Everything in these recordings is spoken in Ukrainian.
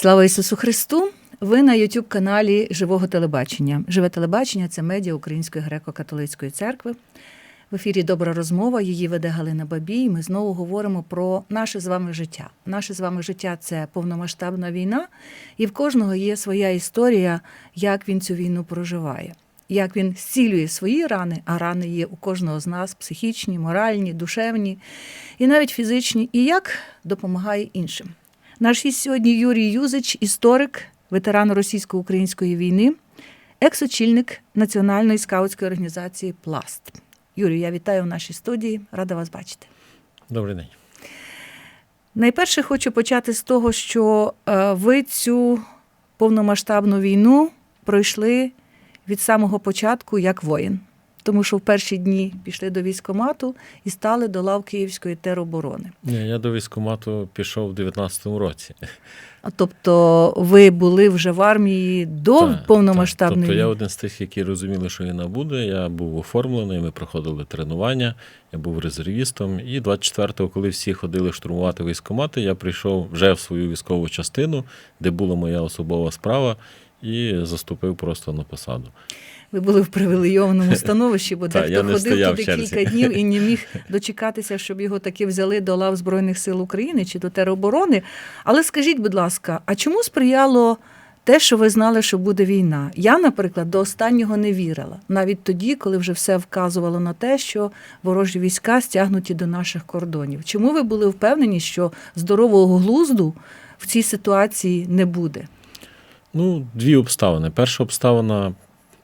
Слава Ісусу Христу! Ви на youtube каналі Живого телебачення. Живе телебачення це медіа Української греко-католицької церкви. В ефірі Добра розмова. Її веде Галина Бабій. Ми знову говоримо про наше з вами життя. Наше з вами життя це повномасштабна війна, і в кожного є своя історія, як він цю війну проживає, як він зцілює свої рани, а рани є у кожного з нас психічні, моральні, душевні і навіть фізичні, і як допомагає іншим. Наш гість сьогодні Юрій Юзич, історик, ветеран російсько-української війни, екс-очільник Національної скаутської організації Пласт. Юрію, я вітаю в нашій студії, рада вас бачити. Добрий день. Найперше хочу почати з того, що е, ви цю повномасштабну війну пройшли від самого початку як воїн. Тому що в перші дні пішли до військкомату і стали до лав Київської тероборони. Ні, я до військкомату пішов у 19-му році. А Тобто ви були вже в армії до Так, повномасштабної так. Тобто я один з тих, які розуміли, що війна буде. Я був оформлений, ми проходили тренування, я був резервістом. І 24-го, коли всі ходили штурмувати військкомати, я прийшов вже в свою військову частину, де була моя особова справа, і заступив просто на посаду. Ви були в привілейованому становищі, бо дехто ходив туди кілька днів і не міг дочекатися, щоб його таки взяли до лав Збройних сил України чи до тероборони. Але скажіть, будь ласка, а чому сприяло те, що ви знали, що буде війна? Я, наприклад, до останнього не вірила, навіть тоді, коли вже все вказувало на те, що ворожі війська стягнуті до наших кордонів. Чому ви були впевнені, що здорового глузду в цій ситуації не буде? Ну, дві обставини. Перша обставина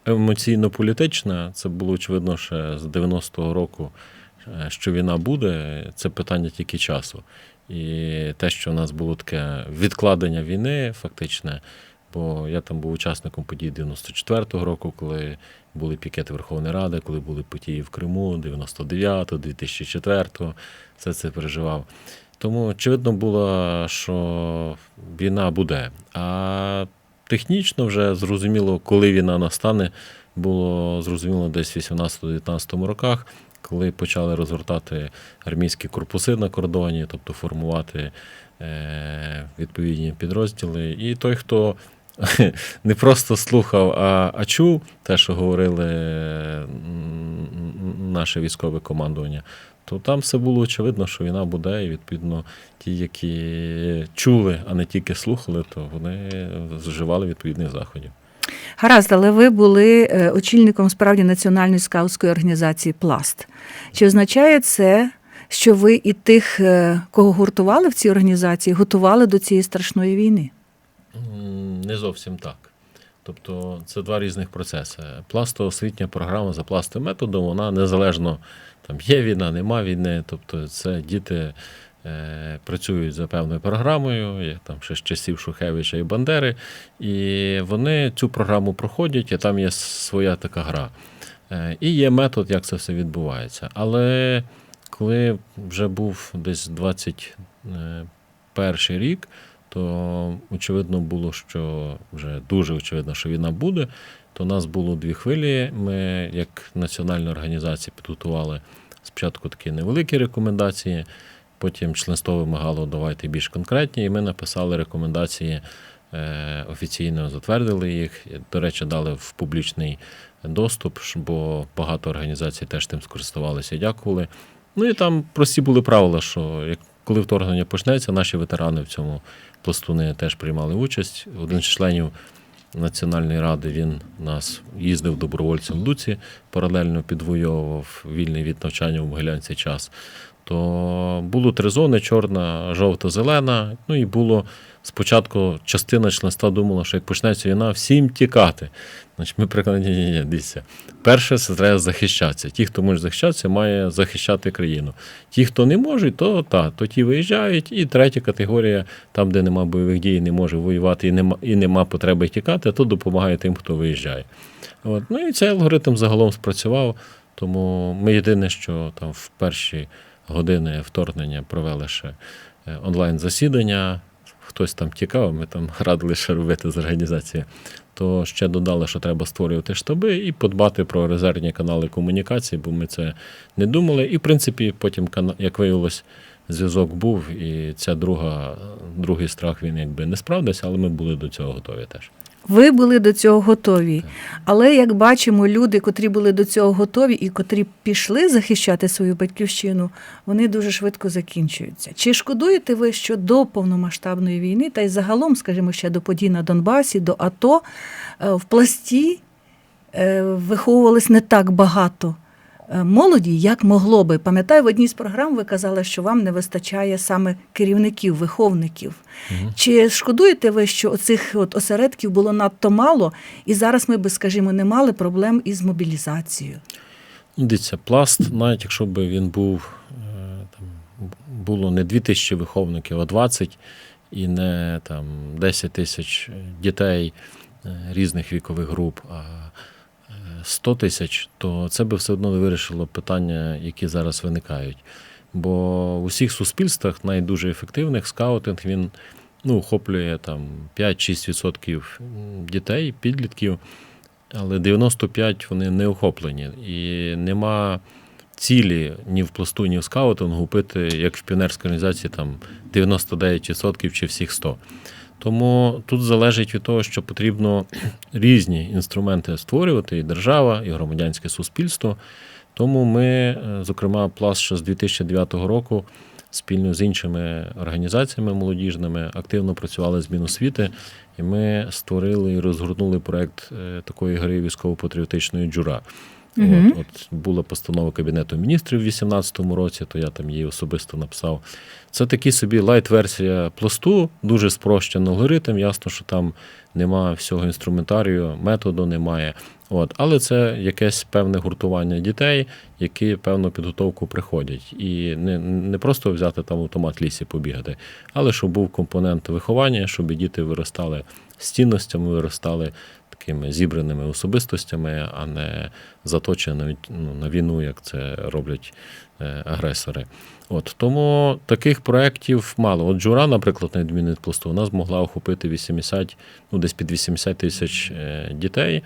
емоційно-політична. Це було очевидно ще з 90-го року, е, що війна буде. Це питання тільки часу. І те, що у нас було таке відкладення війни, фактичне, бо я там був учасником подій 94-го року, коли були пікети Верховної Ради, коли були події в Криму, 99-го, 2004-го, все це переживав. Тому очевидно було, що війна буде. А технічно вже зрозуміло, коли війна настане, було зрозуміло десь в 18-19 роках, коли почали розгортати армійські корпуси на кордоні, тобто формувати е, відповідні підрозділи. І той, хто не просто слухав, а, а чув те, що говорили наше військове командування, то там все було очевидно, що війна буде, і відповідно ті, які чули, а не тільки слухали, то вони вживали відповідних заходів. Гаразд, але ви були е, очільником справді Національної скаутської організації Пласт. Чи означає це, що ви і тих, е, кого гуртували в цій організації, готували до цієї страшної війни? Не зовсім так. Тобто це два різних процеси. Пластоосвітня програма за пластовим методом, вона незалежно там є війна, нема війни. Тобто це діти е, працюють за певною програмою, як там ще з часів Шухевича і Бандери, і вони цю програму проходять, і там є своя така гра. Е, і є метод, як це все відбувається. Але коли вже був десь 21 рік, то очевидно було, що вже дуже очевидно, що війна буде. То у нас було дві хвилі. Ми, як національна організація, підготували спочатку такі невеликі рекомендації, потім членство вимагало давайте більш конкретні, і ми написали рекомендації е, офіційно, затвердили їх. До речі, дали в публічний доступ, бо багато організацій теж тим скористувалися дякували. Ну і там прості були правила, що як коли вторгнення почнеться, наші ветерани в цьому пластуни теж приймали участь. Один з членів Національної ради він нас їздив добровольцем в Дуці, паралельно підвоював вільний від навчання в Могилянці час. То було три зони: чорна, жовта, зелена. Ну і було спочатку частина членства думала, що як почнеться війна, всім тікати. Значить, ми прикладні, ні, ні, ні, дивіться. Перше, це треба захищатися. Ті, хто може захищатися, має захищати країну. Ті, хто не може, то та, то ті виїжджають. І третя категорія, там, де нема бойових дій, не може воювати і нема, і нема потреби тікати, то допомагає тим, хто виїжджає. От. Ну і цей алгоритм загалом спрацював. Тому ми єдине, що там в перші години вторгнення провели ще е, онлайн-засідання. Хтось там тікав, ми там радили ще робити з організації. То ще додали, що треба створювати штаби і подбати про резервні канали комунікації, бо ми це не думали. І, в принципі, потім, як виявилось, зв'язок був, і ця друга, другий страх він якби не справдився, але ми були до цього готові теж. Ви були до цього готові. Але як бачимо, люди, котрі були до цього готові і котрі пішли захищати свою батьківщину, вони дуже швидко закінчуються. Чи шкодуєте ви, що до повномасштабної війни, та й загалом, скажімо, ще до подій на Донбасі, до АТО, е, в пласті е, виховувалось не так багато молоді, як могло би. Пам'ятаю, в одній з програм ви казали, що вам не вистачає саме керівників, виховників. Мгм. Чи шкодуєте ви, що оцих от осередків було надто мало, і зараз ми би, скажімо, не мали проблем із мобілізацією? Дивіться, пласт, навіть якщо б він був, е, там, було не 2 тисячі виховників, а 20, і не там, 10 тисяч дітей е, різних вікових груп, а е, 100 тисяч, то це би все одно не вирішило питання, які зараз виникають. Бо в усіх суспільствах найдуже ефективних скаутинг він ну, охоплює там 5-6% дітей, підлітків, але 95 вони не охоплені. І нема цілі ні в пласту, ні в скаутингу пити, як в піонерській організації, там 99% чи всіх 100. Тому тут залежить від того, що потрібно різні інструменти створювати, і держава, і громадянське суспільство. Тому ми, е, зокрема, пласт ще з 2009 року спільно з іншими організаціями молодіжними активно працювали з Міносвіти, і ми створили і розгорнули проект е, такої гри військово-патріотичної джура. Мгм. От, от була постанова Кабінету міністрів у 2018 році, то я там її особисто написав. Це такий собі лайт-версія пласту, дуже спрощений алгоритм. Ясно, що там нема всього інструментарію, методу немає. От, але це якесь певне гуртування дітей, які певну підготовку приходять. І не, не просто взяти там автомат лісі побігати, але щоб був компонент виховання, щоб діти виростали з цінностями, виростали такими зібраними особистостями, а не заточені ну, на війну, як це роблять е, агресори. От тому таких проєктів мало. От Джура, наприклад, на відміну від пласту, вона змогла охопити 80, ну десь під 80 тисяч е, дітей.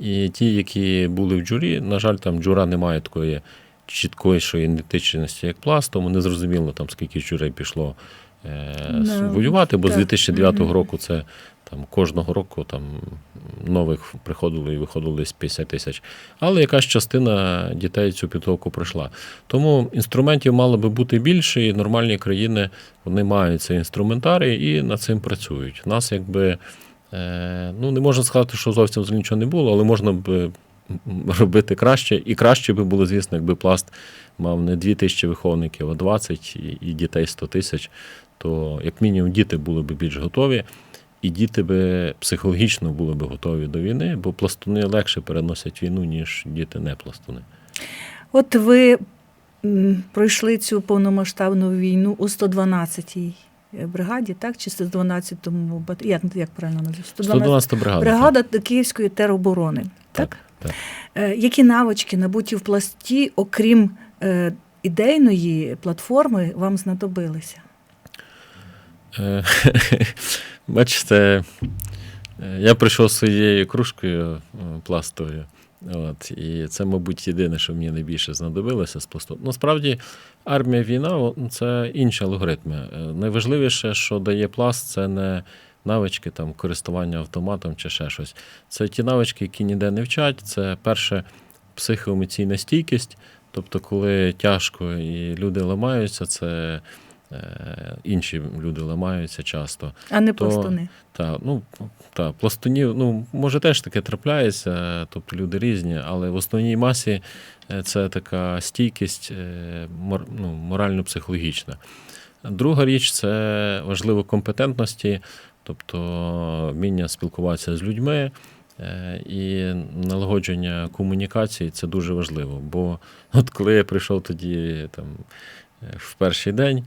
І ті, які були в джурі, на жаль, там джура не має такої чіткої ідентичності, як пласт, тому не зрозуміло, там, скільки журей пішло е, воювати, бо з так. 2009 Мгм. року це там кожного року там нових приходило і виходило десь 50 тисяч. Але якась частина дітей цю підготовку пройшла. Тому інструментів мало би бути більше, і нормальні країни вони мають цей інструментарій і над цим працюють. У нас якби е, ну не можна сказати, що зовсім нічого не було, але можна б робити краще. І краще би було, звісно, якби пласт мав не 2 тисячі виховників, а 20 і, і дітей 100 тисяч, то як мінімум діти були б більш готові. І діти би психологічно були б готові до війни, бо пластуни легше переносять війну, ніж діти не пластуни. От ви пройшли цю повномасштабну війну у 112-й бригаді, так? Чи 112-му бат... як, як правильно назвати? 112 бригада. бригада Київської тероборони. Так? так. Е, Які навички набуті в пласті, окрім е, ідейної платформи, вам знадобилися? Е, Бачите, е, я прийшов своєю кружкою е, пластовою. От, і це, мабуть, єдине, що мені найбільше знадобилося з пласту. Насправді, армія війна це інші алгоритми. Найважливіше, що дає пласт, це не навички там, користування автоматом чи ще щось. Це ті навички, які ніде не вчать. Це перше психоемоційна стійкість. Тобто, коли тяжко і люди ламаються, це інші люди ламаються часто. А не То- пластуни. Та, ну, та, пластунів, ну, може, теж таке трапляється, тобто люди різні, але в основній масі е, це така стійкість е, ну, морально-психологічна. Друга річ це важливо компетентності, тобто вміння спілкуватися з людьми. е, І налагодження комунікації це дуже важливо. Бо от коли я прийшов тоді там, е, в перший день, Е,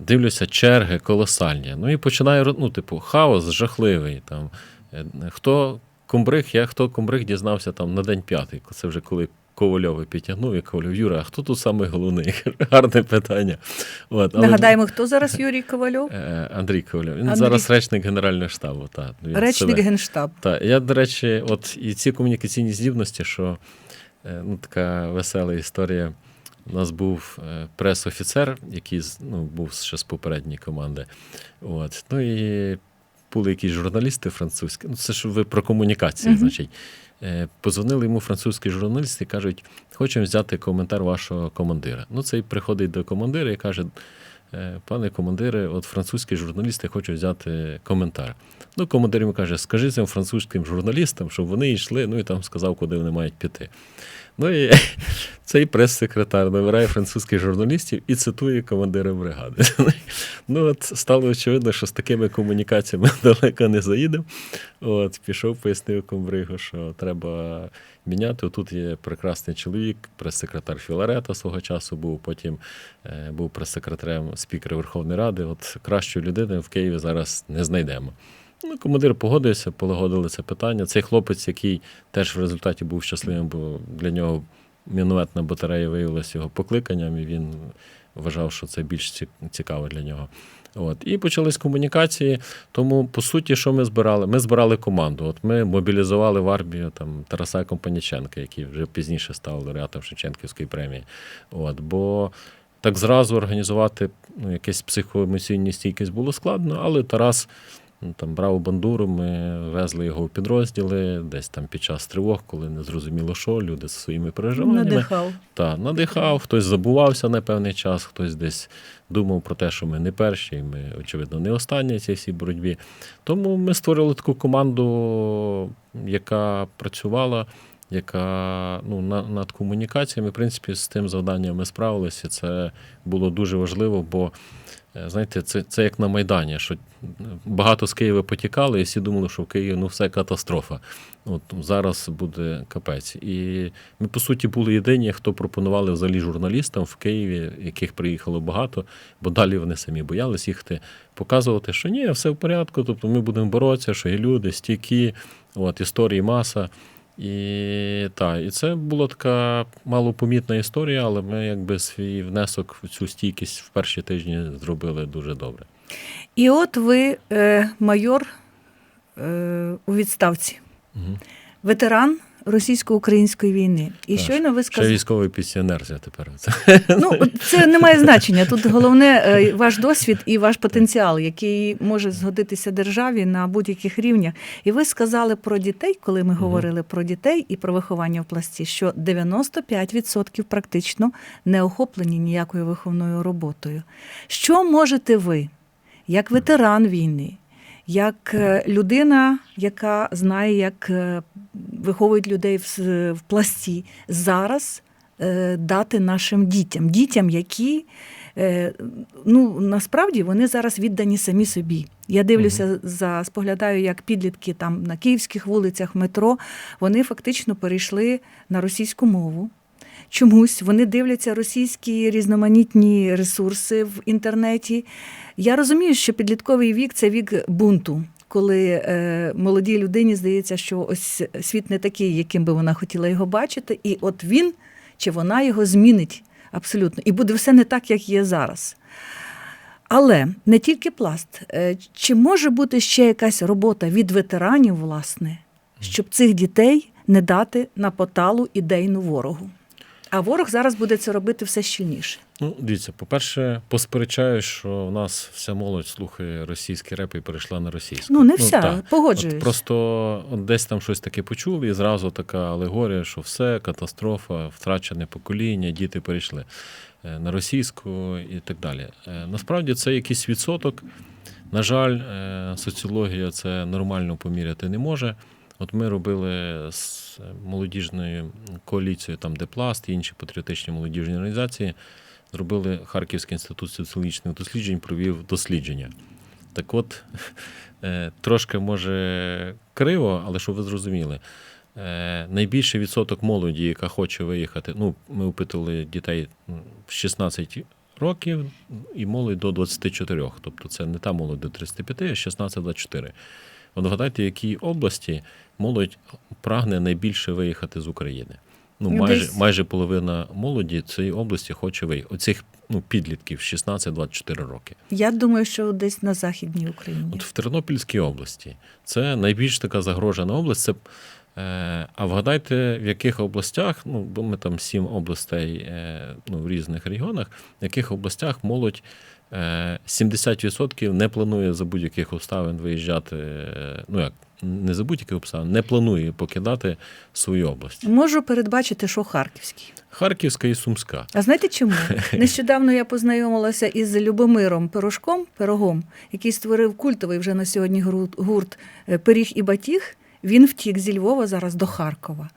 Дивлюся, черги колосальні. Ну і починаю, ну, типу, хаос жахливий. Там. Е, Хто комбриг, я хто комбриг дізнався там на день п'ятий. Це вже коли Ковальови підтягнув, я Ковальов, Юра, а хто тут самий головний? Гарне питання. От, але- Нагадаємо, хто зараз Юрій Ковальов? Е, Андрій Ковальов. Він Андрій. зараз речник Генерального штабу. Та, він Речник себе- Генштабу. так, я, до речі, от і ці комунікаційні здібності, що е, ну, така весела історія. У нас був е, прес-офіцер, який ну, був ще з попередньої команди. От. Ну і були якісь журналісти французькі. Ну, це ж ви про комунікацію, -huh. значить. Е, Позвонили йому французькі журналісти і кажуть, хочемо взяти коментар вашого командира. Ну, цей приходить до командира і каже: «Е, пане командире, от французькі журналісти хочуть взяти коментар. Ну, командир йому каже, скажи цим французьким журналістам, щоб вони йшли, ну і там сказав, куди вони мають піти. Ну і цей прес-секретар набирає французьких журналістів і цитує командира бригади. Ну, от стало очевидно, що з такими комунікаціями далеко не заїдемо. От, пішов, пояснив комбригу, що треба міняти. Тут є прекрасний чоловік, прес-секретар Філарета свого часу був, потім е, був прес-секретарем спікера Верховної Ради. От кращої людини в Києві зараз не знайдемо. Ну, командир погодився, полагодили це питання. Цей хлопець, який теж в результаті був щасливим, бо для нього мінометна батарея виявилася його покликанням, і він вважав, що це більш цікаво для нього. От. І почались комунікації. Тому, по суті, що ми збирали? Ми збирали команду. От ми мобілізували в армію там, Тараса Компаніченка, який вже пізніше став лауреатом Шевченківської премії. От. Бо так зразу організувати ну, якесь психоемоційні стійкість було складно, але Тарас там, брав бандуру, ми везли його в підрозділи, десь там під час тривог, коли не зрозуміло, що люди зі своїми переживаннями. Надихав. Та, надихав, хтось забувався на певний час, хтось десь думав про те, що ми не перші, і ми, очевидно, не останні в цій всій боротьбі. Тому ми створили таку команду, яка працювала, яка ну, на- над комунікаціями. В принципі, з тим завданням ми справилися. Це було дуже важливо, бо знаєте, це, це як на Майдані, що багато з Києва потікали, і всі думали, що в Києві ну, все катастрофа. От зараз буде капець. І ми, по суті, були єдині, хто пропонували взагалі журналістам в Києві, яких приїхало багато, бо далі вони самі боялись їхати, показувати, що ні, все в порядку, тобто ми будемо боротися, що є люди, стійкі, от, історії маса. І, та, і це була така малопомітна історія, але ми якби свій внесок в цю стійкість в перші тижні зробили дуже добре. І от ви е, майор е, у відставці, Угу. ветеран російсько-української війни. І Так, щойно ви Ще сказали. військовий пенсіонер я тепер. Ну, це не має значення. Тут головне е, ваш досвід і ваш потенціал, який може згодитися державі на будь-яких рівнях. І ви сказали про дітей, коли ми говорили про дітей і про виховання в пласті, що 95% практично не охоплені ніякою виховною роботою. Що можете ви, як ветеран війни, як е, людина, яка знає, як е, виховують людей в, пласті, зараз е, дати нашим дітям, дітям, які ну насправді вони зараз віддані самі собі. Я дивлюся за споглядаю, як підлітки там на київських вулицях, метро, вони фактично перейшли на російську мову. Чомусь вони дивляться російські різноманітні ресурси в інтернеті. Я розумію, що підлітковий вік це вік бунту, коли е, молодій людині здається, що ось світ не такий, яким би вона хотіла його бачити, і от він чи вона його змінить абсолютно, і буде все не так, як є зараз. Але не тільки пласт. Е, Чи може бути ще якась робота від ветеранів, власне, щоб цих дітей не дати на поталу ідейну ворогу? А ворог зараз буде це робити все щільніше. Ну, дивіться, по-перше, посперечаю, що в нас вся молодь слухає російський реп і перейшла на російську. Ну, не вся, так. погоджуюсь. От просто от десь там щось таке почули, і зразу така алегорія, що все, катастрофа, втрачене покоління, діти перейшли е, на російську і так далі. Е, Насправді це якийсь відсоток. На жаль, е, соціологія це нормально поміряти не може. От ми робили з молодіжною коаліцією, там де пласт і інші патріотичні молодіжні організації, зробили Харківський інститут соціологічних досліджень, провів дослідження. Так от, е, трошки може криво, але щоб ви зрозуміли, е, найбільший відсоток молоді, яка хоче виїхати, ну, ми опитували дітей в 16 років і молодь до 24. Тобто це не та молодь до 35, а 16-24. От вгадайте, в якій області молодь прагне найбільше виїхати з України. Ну, Ну, майже, майже половина молоді цієї області хоче виїхати. Оцих ну, підлітків 16-24 роки. Я думаю, що десь на Західній Україні. От в Тернопільській області це найбільш така загрожена область. Це А вгадайте, в яких областях, ну, бо ми там сім областей е, ну, в різних регіонах, в яких областях молодь е, 70% не планує за будь-яких обставин виїжджати, е, ну як, не за будь-яких обставин, не планує покидати свою область. Можу передбачити, що Харківський. Харківська і Сумська. А знаєте чому? Нещодавно я познайомилася із Любомиром Пирожком, пирогом, який створив культовий вже на сьогодні гурт е, Пиріг і Батіг. Він втік зі Львова зараз до Харкова.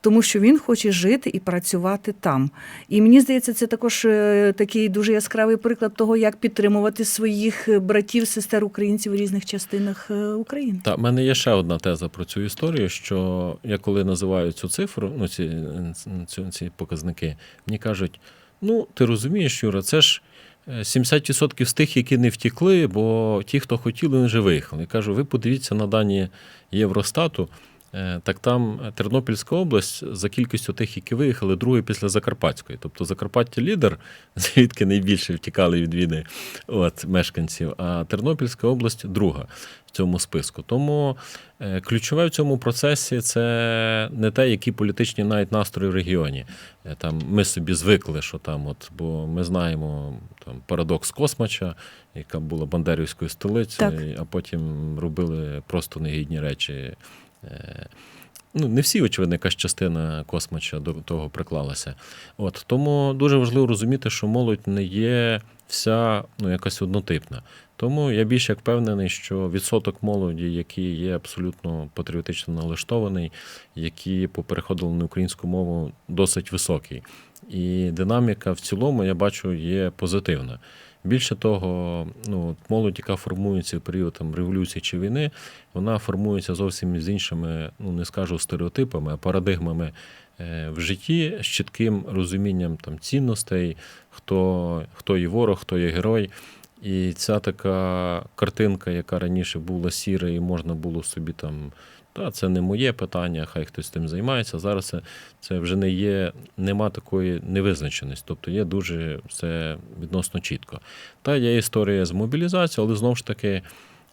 Тому що він хоче жити і працювати там. І мені здається, це також е, такий дуже яскравий приклад того, як підтримувати своїх е, братів, сестер українців у різних частинах е, України. Та в мене є ще одна теза про цю історію. Що я коли називаю цю цифру, ну ці, ці, ці показники, мені кажуть: ну ти розумієш, Юра, це ж е, 70% з тих, які не втікли, бо ті, хто хотіли, вони вже виїхали. Я кажу, ви подивіться на дані Євростату. Е, Так там Тернопільська область за кількістю тих, які виїхали, другий після Закарпатської. Тобто Закарпаття лідер, звідки найбільше втікали від війни от, мешканців, а Тернопільська область друга в цьому списку. Тому е, ключове в цьому процесі це не те, які політичні навіть настрої в регіоні. Е, Там ми собі звикли, що там, от, бо ми знаємо там парадокс Космача, яка була Бандерівською столицею, Так. а потім робили просто негідні речі. Е, Ну, не всі, очевидно, якась частина космача до того приклалася. От тому дуже важливо розуміти, що молодь не є вся ну, якась однотипна. Тому я більш як впевнений, що відсоток молоді, який є абсолютно патріотично налаштований, які попереходили на українську мову, досить високий. І динаміка в цілому, я бачу, є позитивна. Більше того, ну, молодь, яка формується в період там, революції чи війни, вона формується зовсім з іншими, ну не скажу стереотипами, а парадигмами е, в житті з чітким розумінням там, цінностей, хто, хто є ворог, хто є герой. І ця така картинка, яка раніше була сіра, і можна було собі там. Та це не моє питання, хай хтось тим займається. Зараз це, вже не є, нема такої невизначеності, тобто є дуже все відносно чітко. Та є історія з мобілізацією, але знову ж таки,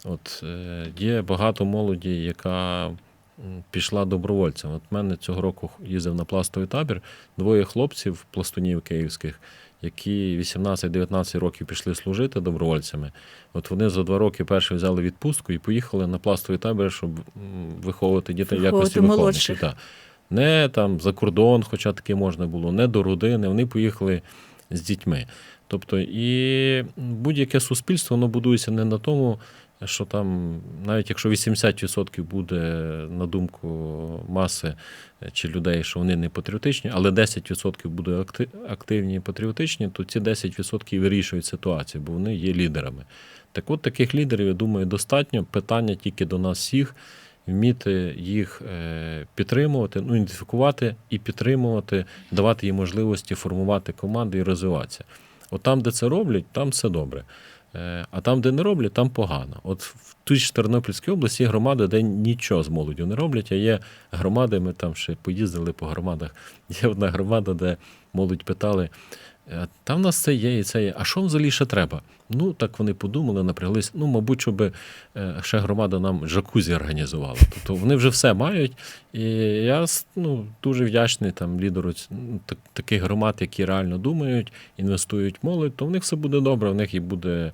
от е, є багато молоді, яка пішла добровольцем. От мене цього року їздив на пластовий табір, двоє хлопців, пластунів київських, які 18-19 років пішли служити добровольцями. От вони за два роки перші взяли відпустку і поїхали на пластовий табір, щоб виховувати дітей в якості виховників. Не там за кордон, хоча таке можна було, не до родини. Вони поїхали з дітьми. Тобто, і будь-яке суспільство воно будується не на тому, що там, навіть якщо 80% буде на думку маси чи людей, що вони не патріотичні, але 10% буде активні і патріотичні, то ці 10% вирішують ситуацію, бо вони є лідерами. Так от таких лідерів, я думаю, достатньо. Питання тільки до нас всіх. Вміти їх е, підтримувати, ну, ідентифікувати і підтримувати, давати їм можливості формувати команди і розвиватися. От там, де це роблять, там все добре. Е, А там, де не роблять, там погано. От в тій ж Тернопільській області є громади, де нічого з молоддю не роблять, а є громади, ми там ще поїздили по громадах. Є одна громада, де молодь питали, «Е, там в нас це є і це є. А що взагалі ще треба? Ну, так вони подумали, напряглись. Ну, мабуть, щоб е, ще громада нам жакузі організувала. Тобто вони вже все мають. І я ну, дуже вдячний там лідеру ну, так- таких громад, які реально думають, інвестують молодь, то в них все буде добре, в них і буде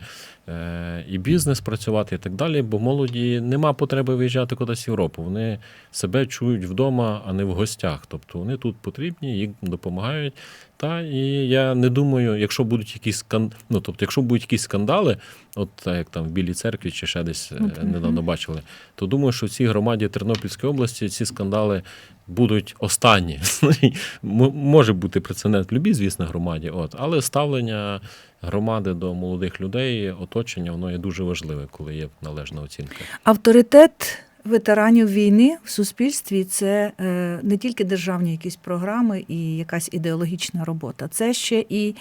і бізнес працювати, і так далі. Бо молоді нема потреби виїжджати кудись в Європу. Вони себе чують вдома, а не в гостях. Тобто вони тут потрібні, їм допомагають. Та і я не думаю, якщо будуть якісь ну, тобто, якщо будуть якісь скандали, от як там в Білій церкві чи ще десь е, недавно бачили, то думаю, що в цій громаді Тернопільської області ці скандали будуть останні. Може бути прецедент в любій, звісно, громаді, от, але ставлення громади до молодих людей, оточення, воно є дуже важливе, коли є належна оцінка. Авторитет ветеранів війни в суспільстві це е, не тільки державні якісь програми і якась ідеологічна робота, це ще і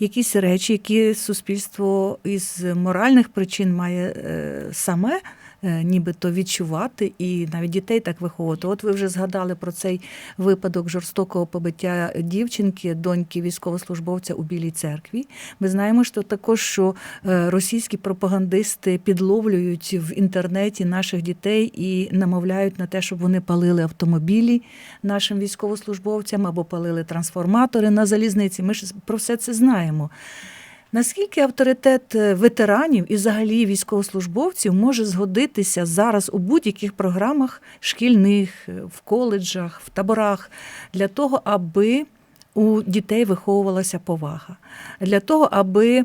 якісь речі, які суспільство із моральних причин має е, саме нібито відчувати і навіть дітей так виховувати. От ви вже згадали про цей випадок жорстокого побиття дівчинки, доньки військовослужбовця у Білій церкві. Ми знаємо, що також що е, російські пропагандисти підловлюють в інтернеті наших дітей і намовляють на те, щоб вони палили автомобілі нашим військовослужбовцям або палили трансформатори на залізниці. Ми ж про все це знаємо. Наскільки авторитет е, ветеранів і взагалі військовослужбовців може згодитися зараз у будь-яких програмах шкільних, е, в коледжах, в таборах для того, аби у дітей виховувалася повага, для того, аби.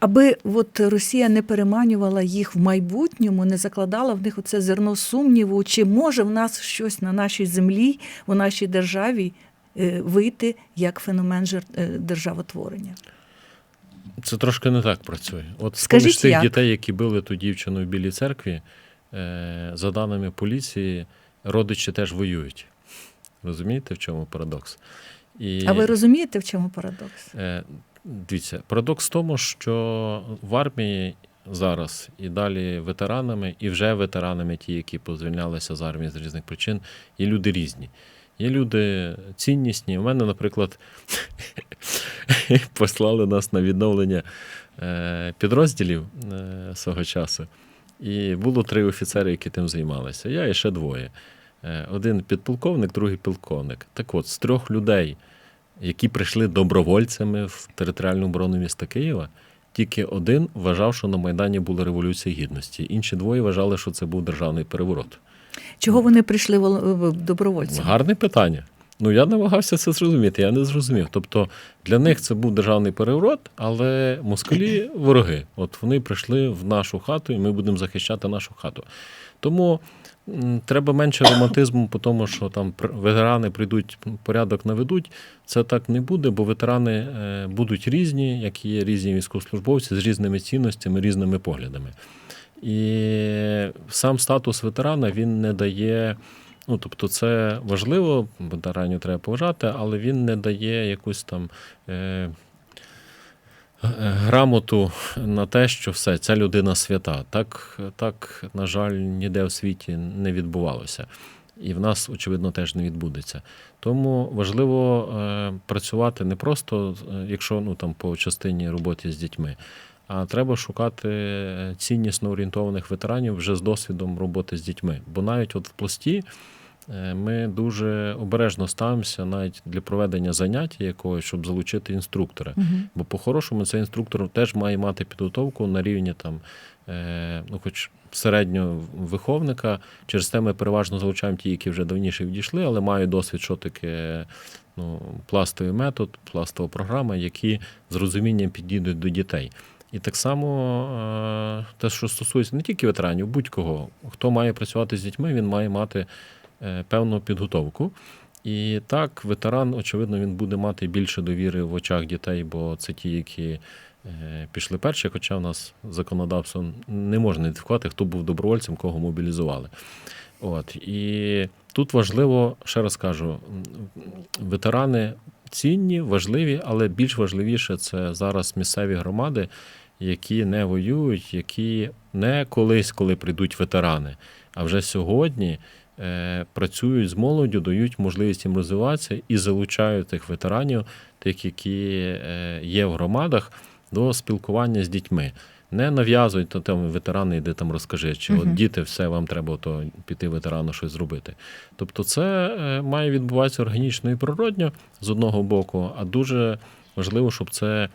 Аби от Росія не переманювала їх в майбутньому, не закладала в них оце зерно сумніву, чи може в нас щось на нашій землі, у нашій державі вийти як феномен е, державотворення. Це трошки не так працює. От Скажіть, з тих як? дітей, які били ту дівчину в Білій церкві, е, за даними поліції, родичі теж воюють. Розумієте, в чому парадокс? І, А ви розумієте, в чому парадокс? Е, Дивіться, парадокс в тому, що в армії зараз і далі ветеранами, і вже ветеранами, ті, які позвільнялися з армії з різних причин, є люди різні. Є люди ціннісні. У мене, наприклад, послали нас на відновлення е, підрозділів е, свого часу. І було три офіцери, які тим займалися. Я і ще двоє. Е, Один підполковник, другий полковник. Так от, з трьох людей, які прийшли добровольцями в територіальну оборону міста Києва, тільки один вважав, що на Майдані була революція гідності. Інші двоє вважали, що це був державний переворот. Чого вони прийшли добровольцями? Гарне питання. Ну, я намагався це зрозуміти, я не зрозумів. Тобто для них це був державний переворот, але москалі вороги. От вони прийшли в нашу хату, і ми будемо захищати нашу хату. Тому треба менше романтизму по тому, що там ветерани прийдуть, порядок наведуть. Це так не буде, бо ветерани е, будуть різні, як є різні військовослужбовці з різними цінностями, різними поглядами. І сам статус ветерана він не дає. Ну, тобто, це важливо, ветеранів треба поважати, але він не дає якусь там е, е, грамоту на те, що все, ця людина свята. Так, так, на жаль, ніде в світі не відбувалося. І в нас, очевидно, теж не відбудеться. Тому важливо е, працювати не просто, е, якщо ну, там, по частині роботи з дітьми, а треба шукати ціннісно орієнтованих ветеранів вже з досвідом роботи з дітьми. Бо навіть от в пласті е, ми дуже обережно ставимося навіть для проведення заняття якогось, щоб залучити інструктора. Мгм. Бо по-хорошому цей інструктор теж має мати підготовку на рівні там, е, ну, хоч середнього виховника. Через те ми переважно залучаємо ті, які вже давніше відійшли, але мають досвід, що таке ну, пластовий метод, пластова програма, які з розумінням підійдуть до дітей. І так само е, те, що стосується не тільки ветеранів, будь-кого, хто має працювати з дітьми, він має мати е, певну підготовку. І так, ветеран, очевидно, він буде мати більше довіри в очах дітей, бо це ті, які е, пішли перші, хоча в нас законодавство не можна ідентифікувати, хто був добровольцем, кого мобілізували. От. І тут важливо, ще раз кажу, ветерани цінні, важливі, але більш важливіше це зараз місцеві громади, які не воюють, які не колись, коли прийдуть ветерани, а вже сьогодні е, працюють з молоддю, дають можливість їм розвиватися і залучають тих ветеранів, тих, які е, є в громадах, до спілкування з дітьми. Не нав'язують то там ветерани, йди там розкажи, чи от діти, все вам треба то піти ветерану щось зробити. Тобто, це е, має відбуватися органічно і природньо з одного боку, а дуже важливо, щоб це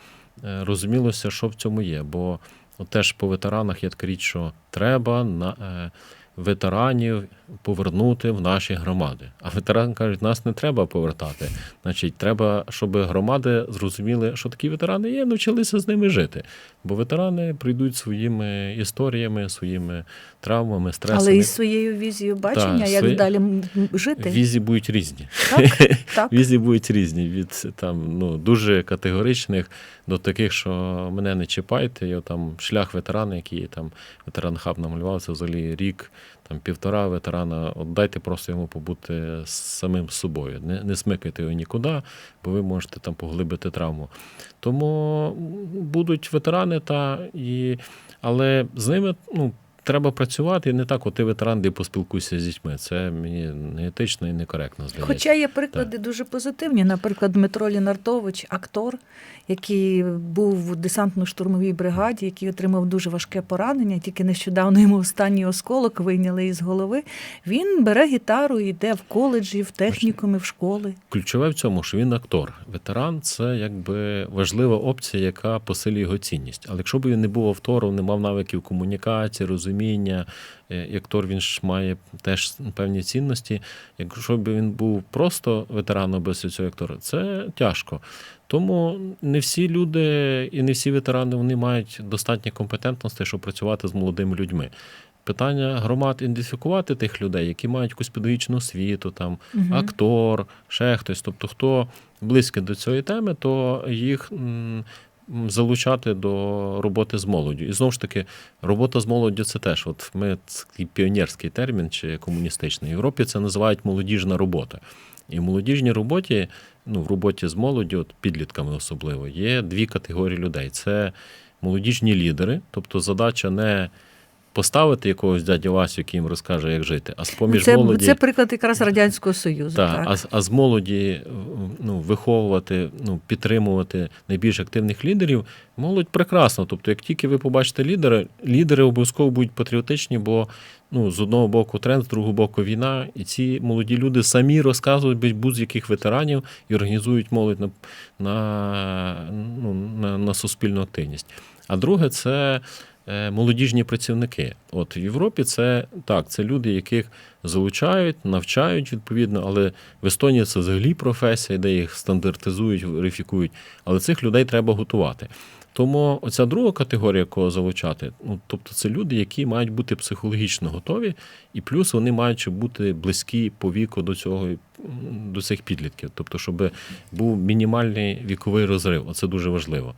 розумілося, що в цьому є. Бо от теж по ветеранах є така річ, що треба на е, ветеранів повернути в наші громади. А ветерани кажуть, нас не треба повертати. Значить, треба, щоб громади зрозуміли, що такі ветерани є, навчилися з ними жити. Бо ветерани прийдуть своїми історіями, своїми травмами, стресами. Але із своєю візією бачення, Так, як свої- далі жити. Візі будуть різні. Так, так. Візі будуть різні від там ну дуже категоричних до таких, що мене не чіпайте. Я там шлях ветерана, який там ветеран хаб намалював, взагалі рік там півтора ветерана, от дайте просто йому побути з самим собою. Не, не смикайте його нікуди, бо ви можете там поглибити травму. Тому будуть ветерани, та і, але з ними ну, треба працювати. І не так, от ти ветеран, де поспілкуйся з дітьми. Це мені не етично і некоректно здається. Хоча є приклади дуже позитивні. Наприклад, Дмитро Лінартович, актор, який був в десантно-штурмовій бригаді, який отримав дуже важке поранення. Тільки нещодавно йому останній осколок вийняли із голови. Він бере гітару і йде в коледжі, в технікуми, в школи. Ключове в цьому, що він актор. Ветеран це якби важлива опція, яка посилює його цінність. Але якщо б він не був автором, не мав навиків комунікації, розуміння, е, і актор він ж має теж певні цінності. Якщо б він був просто ветераном без цього актора, це тяжко. Тому не всі люди і не всі ветерани вони мають достатньо компетентності, щоб працювати з молодими людьми. Питання громад ідентифікувати тих людей, які мають якусь педагогічну освіту, там Мгм. актор, ще хтось. Тобто, хто близький до цієї теми, то їх залучати до роботи з молоддю. І знову ж таки, робота з молоддю це теж. От ми такий піонерський термін чи комуністичний. В Європі це називають молодіжна робота. І в молодіжній роботі, ну, в роботі з молоддю, от підлітками особливо, є дві категорії людей: це молодіжні лідери, тобто задача не поставити якогось дядя Васю, який їм розкаже, як жити, а з поміж Це, молоді. це приклад якраз Радянського Союзу. Так, Так, а, а з молоді ну, виховувати, ну, підтримувати найбільш активних лідерів, молодь прекрасно. Тобто, як тільки ви побачите лідера, лідери обов'язково будуть патріотичні, бо ну, з одного боку тренд, з другого боку війна, і ці молоді люди самі розказують без будь-яких ветеранів і організують молодь на, на, ну, на, на суспільну активність. А друге, це молодіжні працівники. От в Європі це так, це люди, яких залучають, навчають відповідно, але в Естонії це взагалі професія, де їх стандартизують, верифікують. Але цих людей треба готувати. Тому оця друга категорія, кого залучати, ну тобто це люди, які мають бути психологічно готові, і плюс вони мають бути близькі по віку до цього до цих підлітків. Тобто, щоб був мінімальний віковий розрив. Оце дуже важливо.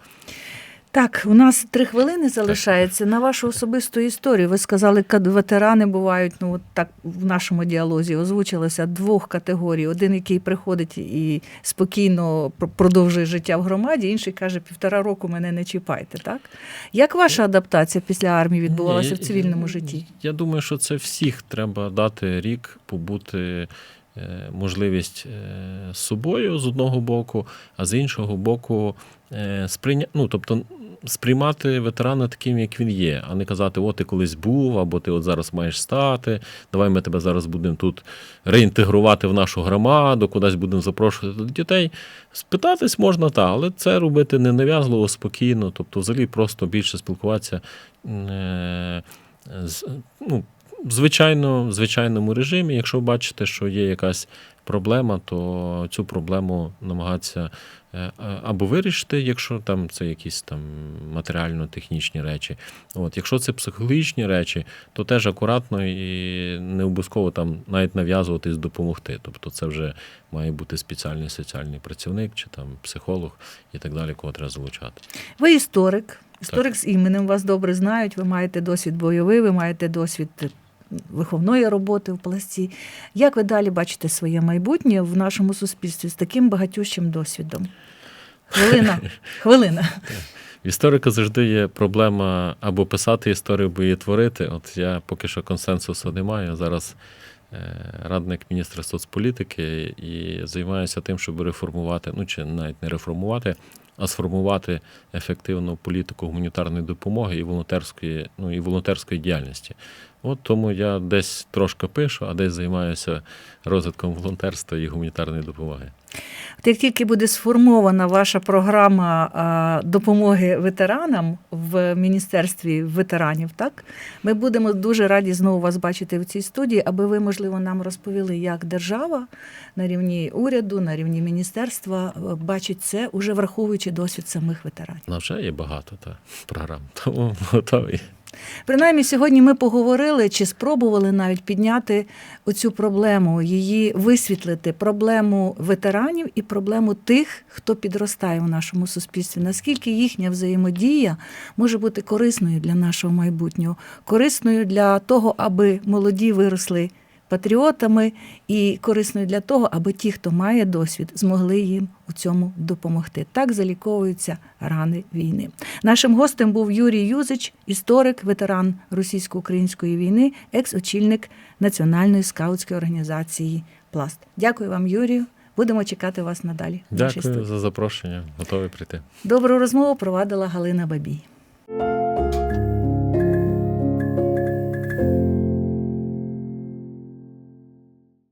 Так, у нас три хвилини залишається на вашу особисту історію. Ви сказали, ка- ветерани бувають, ну от так в нашому діалозі озвучилося двох категорій: один, який приходить і спокійно пр- продовжує життя в громаді, інший каже, півтора року мене не чіпайте. Так як ваша адаптація після армії відбувалася в цивільному житті? Я думаю, що це всіх треба дати рік побути. е, Можливість е, з собою з одного боку, а з іншого боку, е, сприйня... ну, тобто, сприймати ветерана таким, як він є, а не казати, от ти колись був, або ти от зараз маєш стати. Давай ми тебе зараз будемо тут реінтегрувати в нашу громаду, кудись будемо запрошувати дітей. Спитатись можна, так, але це робити не нав'язливо, спокійно, тобто, взагалі просто більше спілкуватися. е, з, ну, звичайно, в звичайному режимі. Якщо бачите, що є якась проблема, то цю проблему намагатися або вирішити, якщо там це якісь там матеріально-технічні речі. От, якщо це психологічні речі, то теж акуратно і не обов'язково там навіть нав'язуватись допомогти. Тобто це вже має бути спеціальний соціальний працівник чи там психолог і так далі, кого треба залучати. Ви історик, історик з іменем вас добре знають. Ви маєте досвід бойовий, ви маєте досвід е, виховної роботи в пласті. Як ви далі бачите своє майбутнє в нашому суспільстві з таким багатющим досвідом? Хвилина, хвилина. В історика завжди є проблема або писати історію, або її творити. От я поки що консенсусу не маю. Зараз е, радник міністра соцполітики і займаюся тим, щоб реформувати, ну чи навіть не реформувати, а сформувати ефективну політику гуманітарної допомоги і волонтерської, ну і волонтерської діяльності. От тому я десь трошки пишу, а десь займаюся розвитком волонтерства і гуманітарної допомоги. От як тільки буде сформована ваша програма допомоги ветеранам в міністерстві ветеранів, так ми будемо дуже раді знову вас бачити в цій студії, аби ви, можливо, нам розповіли, як держава на рівні уряду, на рівні міністерства е, бачить це, уже враховуючи досвід самих ветеранів. На вже є багато та, програм, тому готовий. Принаймні, сьогодні ми поговорили чи спробували навіть підняти оцю проблему, її висвітлити, проблему ветеранів і проблему тих, хто підростає в нашому суспільстві. Наскільки їхня взаємодія може бути корисною для нашого майбутнього, корисною для того, аби молоді виросли патріотами, і корисною для того, аби ті, хто має досвід, змогли їм у цьому допомогти. Так заліковуються рани війни. Нашим гостем був Юрій Юзич, історик, ветеран російсько-української війни, екс-очільник Національної скаутської організації Пласт. Дякую вам, Юрію. Будемо чекати вас надалі. Дякую за запрошення. Готовий прийти. Добру розмову провадила Галина Бабій.